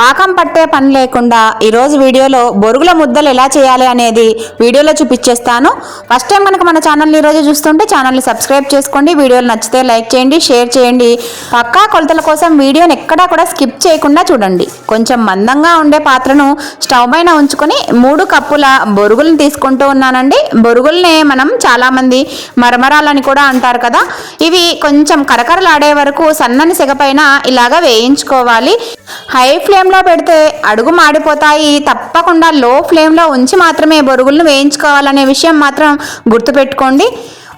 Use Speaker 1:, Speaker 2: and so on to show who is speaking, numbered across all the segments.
Speaker 1: పాకం పట్టే పని లేకుండా ఈరోజు వీడియోలో బొరుగుల ముద్దలు ఎలా చేయాలి అనేది వీడియోలో చూపించేస్తాను. ఫస్ట్ టైం కనుక మన ఛానల్ని ఈరోజు చూస్తుంటే ఛానల్ని సబ్స్క్రైబ్ చేసుకోండి. వీడియోలు నచ్చితే లైక్ చేయండి షేర్ చేయండి. పక్కా కొలతల కోసం వీడియోని ఎక్కడా కూడా స్కిప్ చేయకుండా చూడండి. కొంచెం మందంగా ఉండే పాత్రను స్టవ్ పైన ఉంచుకొని మూడు కప్పుల బొరుగులను తీసుకుంటూ ఉన్నానండి. బొరుగుల్నే మనం చాలామంది మరమరాలని కూడా అంటారు కదా. ఇవి కొంచెం కరకరలాడే వరకు సన్నని సెగపైన ఇలాగా వేయించుకోవాలి. హై ఫ్లేమ్ ఫ్లేమ్లో పెడితే అడుగు మాడిపోతాయి. తప్పకుండా లో ఫ్లేమ్లో ఉంచి మాత్రమే బొరుగులను వేయించుకోవాలనే విషయం మాత్రం గుర్తుపెట్టుకోండి.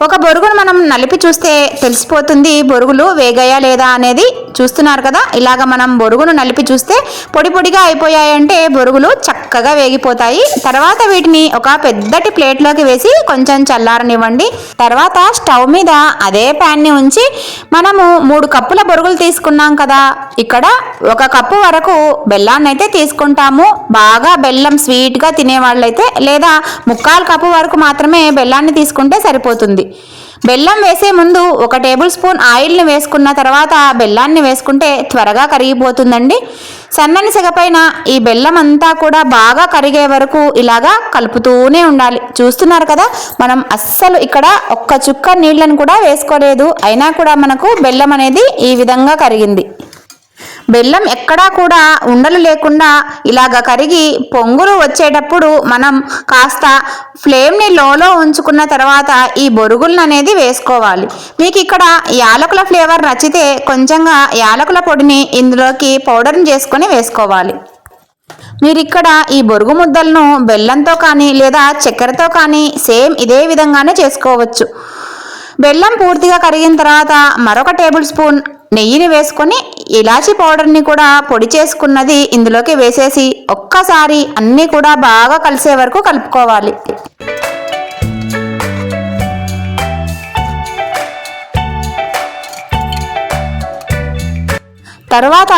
Speaker 1: ఒక బొరుగును మనం నలిపి చూస్తే తెలిసిపోతుంది బొరుగులు వేగాయా లేదా అనేది చూస్తున్నారు కదా? ఇలాగ మనం బొరుగును నలిపి చూస్తే పొడి పొడిగా అయిపోయాయంటే బొరుగులు చక్కగా వేగిపోతాయి. తర్వాత వీటిని ఒక పెద్దటి ప్లేట్లోకి వేసి కొంచెం చల్లారనివ్వండి. తర్వాత స్టవ్ మీద అదే ప్యాన్ని ఉంచి మనము మూడు కప్పుల బొరుగులు తీసుకున్నాం కదా? ఇక్కడ ఒక కప్పు వరకు బెల్లాన్ని అయితే తీసుకుంటాము. బాగా బెల్లం స్వీట్గా తినేవాళ్ళైతే లేదా ముక్కాలు కప్పు వరకు మాత్రమే బెల్లాన్ని తీసుకుంటే సరిపోతుంది. బెల్లం వేసే ముందు ఒక టేబుల్ స్పూన్ ఆయిల్ని వేసుకున్న తర్వాత బెల్లాన్ని వేసుకుంటే త్వరగా కరిగిపోతుందండి. సన్నని సెగపైన ఈ బెల్లం అంతా కూడా బాగా కరిగే వరకు ఇలాగా కలుపుతూనే ఉండాలి. చూస్తున్నారు కదా మనం అస్సలు ఇక్కడ ఒక్క చుక్క నీళ్ళను కూడా వేసుకోలేదు. అయినా కూడా మనకు బెల్లం అనేది ఈ విధంగా కరిగింది. బెల్లం ఎక్కడా కూడా ఉండలు లేకుండా ఇలాగ కరిగి పొంగులు వచ్చేటప్పుడు మనం కాస్త ఫ్లేమ్ని లోలో ఉంచుకున్న తర్వాత ఈ బొరుగులను అనేది వేసుకోవాలి. మీకు ఇక్కడ యాలకుల ఫ్లేవర్ నచ్చితే కొంచెంగా యాలకుల పొడిని ఇందులోకి పౌడర్ని చేసుకొని వేసుకోవాలి. మీరు ఇక్కడ ఈ బొరుగు ముద్దలను బెల్లంతో కానీ లేదా చక్కెరతో కానీ సేమ్ ఇదే విధంగానే చేసుకోవచ్చు. బెల్లం పూర్తిగా కరిగిన తర్వాత మరొక టేబుల్ స్పూన్ నెయ్యిని వేసుకొని ఇలాచీ పౌడర్ని కూడా పొడి చేసుకున్నది ఇందులోకి వేసేసి ఒక్కసారి అన్నీ కూడా బాగా కలిసే వరకు కలుపుకోవాలి. తర్వాత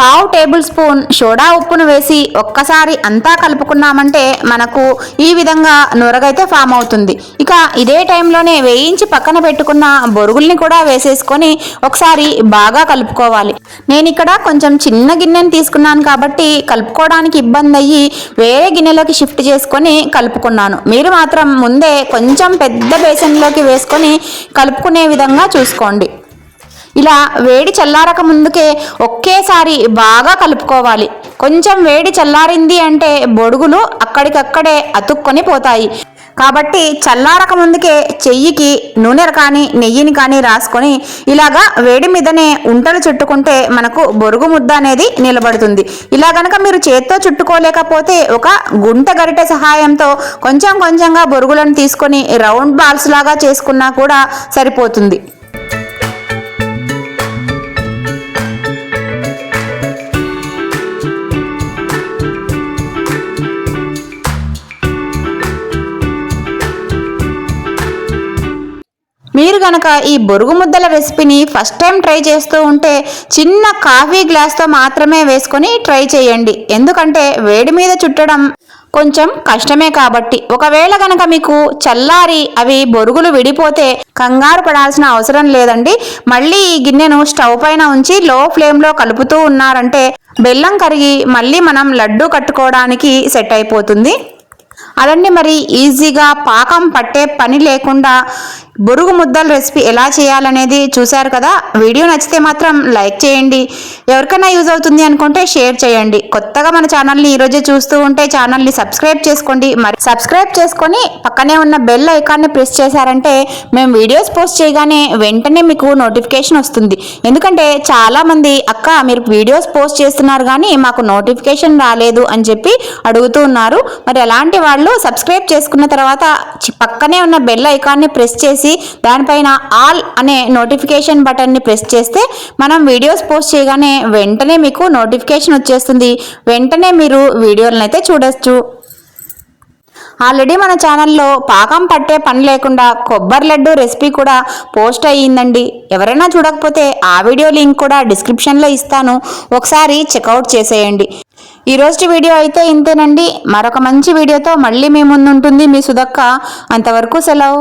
Speaker 1: పావు టేబుల్ స్పూన్ సోడా ఉప్పును వేసి ఒక్కసారి అంతా కలుపుకున్నామంటే మనకు ఈ విధంగా నొరగైతే ఫామ్ అవుతుంది. ఇక ఇదే టైంలోనే వేయించి పక్కన పెట్టుకున్న బొరుగుల్ని కూడా వేసేసుకొని ఒకసారి బాగా కలుపుకోవాలి. నేను ఇక్కడ కొంచెం చిన్న గిన్నెని తీసుకున్నాను కాబట్టి కలుపుకోవడానికి ఇబ్బంది అయ్యి వేరే గిన్నెలోకి షిఫ్ట్ చేసుకొని కలుపుకున్నాను. మీరు మాత్రం ముందే కొంచెం పెద్ద బేసన్లోకి వేసుకొని కలుపుకునే విధంగా చూసుకోండి. ఇలా వేడి చల్లారక ముందుకే ఒకేసారి బాగా కలుపుకోవాలి. కొంచెం వేడి చల్లారింది అంటే బొడుగులు అక్కడికక్కడే అతుక్కొని పోతాయి. కాబట్టి చల్లారక ముందుకే చెయ్యికి నూనె కానీ నెయ్యిని కానీ రాసుకొని ఇలాగా వేడి మీదనే ఉంటలు చుట్టుకుంటే మనకు బొరుగు ముద్ద అనేది నిలబడుతుంది. ఇలా గనక మీరు చేత్తో చుట్టుకోలేకపోతే ఒక గుంట గరిటె సహాయంతో కొంచెం కొంచెంగా బొరుగులను తీసుకొని రౌండ్ బాల్స్ లాగా చేసుకున్నా కూడా సరిపోతుంది. మీరు గనక ఈ బొరుగు ముద్దల రెసిపీని ఫస్ట్ టైం ట్రై చేస్తూ ఉంటే చిన్న కాఫీ గ్లాస్తో మాత్రమే వేసుకొని ట్రై చేయండి. ఎందుకంటే వేడి మీద చుట్టడం కొంచెం కష్టమే కాబట్టి. ఒకవేళ గనక మీకు చల్లారి అవి బొరుగులు విడిపోతే కంగారు పడాల్సిన అవసరం లేదండి. మళ్ళీ ఈ గిన్నెను స్టవ్ పైన ఉంచి లో ఫ్లేమ్లో కలుపుతూ ఉన్నారంటే బెల్లం కరిగి మళ్ళీ మనం లడ్డు కట్టుకోవడానికి సెట్ అయిపోతుంది. అదండి మరి ఈజీగా పాకం పట్టే పని లేకుండా బొరుగు ముద్దల రెసిపీ ఎలా చేయాలనేది చూశారు కదా? వీడియో నచ్చితే మాత్రం లైక్ చేయండి. ఎవరికైనా యూజ్ అవుతుంది అనుకుంటే షేర్ చేయండి. కొత్తగా మన ఛానల్ని ఈరోజే చూస్తూ ఉంటే ఛానల్ని సబ్స్క్రైబ్ చేసుకోండి. మరి సబ్స్క్రైబ్ చేసుకొని పక్కనే ఉన్న బెల్ ఐకాన్ని ప్రెస్ చేశారంటే మేము వీడియోస్ పోస్ట్ చేయగానే వెంటనే మీకు నోటిఫికేషన్ వస్తుంది. ఎందుకంటే చాలామంది అక్క మీరు వీడియోస్ పోస్ట్ చేస్తున్నారు కానీ మాకు నోటిఫికేషన్ రాలేదు అని చెప్పి అడుగుతూ ఉన్నారు. మరి అలాంటి వాళ్ళు సబ్స్క్రైబ్ చేసుకున్న తర్వాత పక్కనే ఉన్న బెల్ ఐకాన్ని ప్రెస్ చేసి దానిపైన ఆల్ అనే నోటిఫికేషన్ బటన్ని ప్రెస్ చేస్తే మనం వీడియోస్ పోస్ట్ చేయగానే వెంటనే మీకు నోటిఫికేషన్ వచ్చేస్తుంది. వెంటనే మీరు వీడియోలను అయితే చూడొచ్చు. ఆల్రెడీ మన ఛానల్లో పాకం పట్టే పని లేకుండా కొబ్బరి లడ్డు రెసిపీ కూడా పోస్ట్ అయ్యిందండి. ఎవరైనా చూడకపోతే ఆ వీడియో లింక్ కూడా డిస్క్రిప్షన్లో ఇస్తాను. ఒకసారి చెక్అవుట్ చేసేయండి. ఈ రోజు వీడియో అయితే ఇంతేనండి. మరొక మంచి వీడియోతో మళ్ళీ మీ ముందుంటుంది మీ సుధక్క అంతవరకు సెలవు.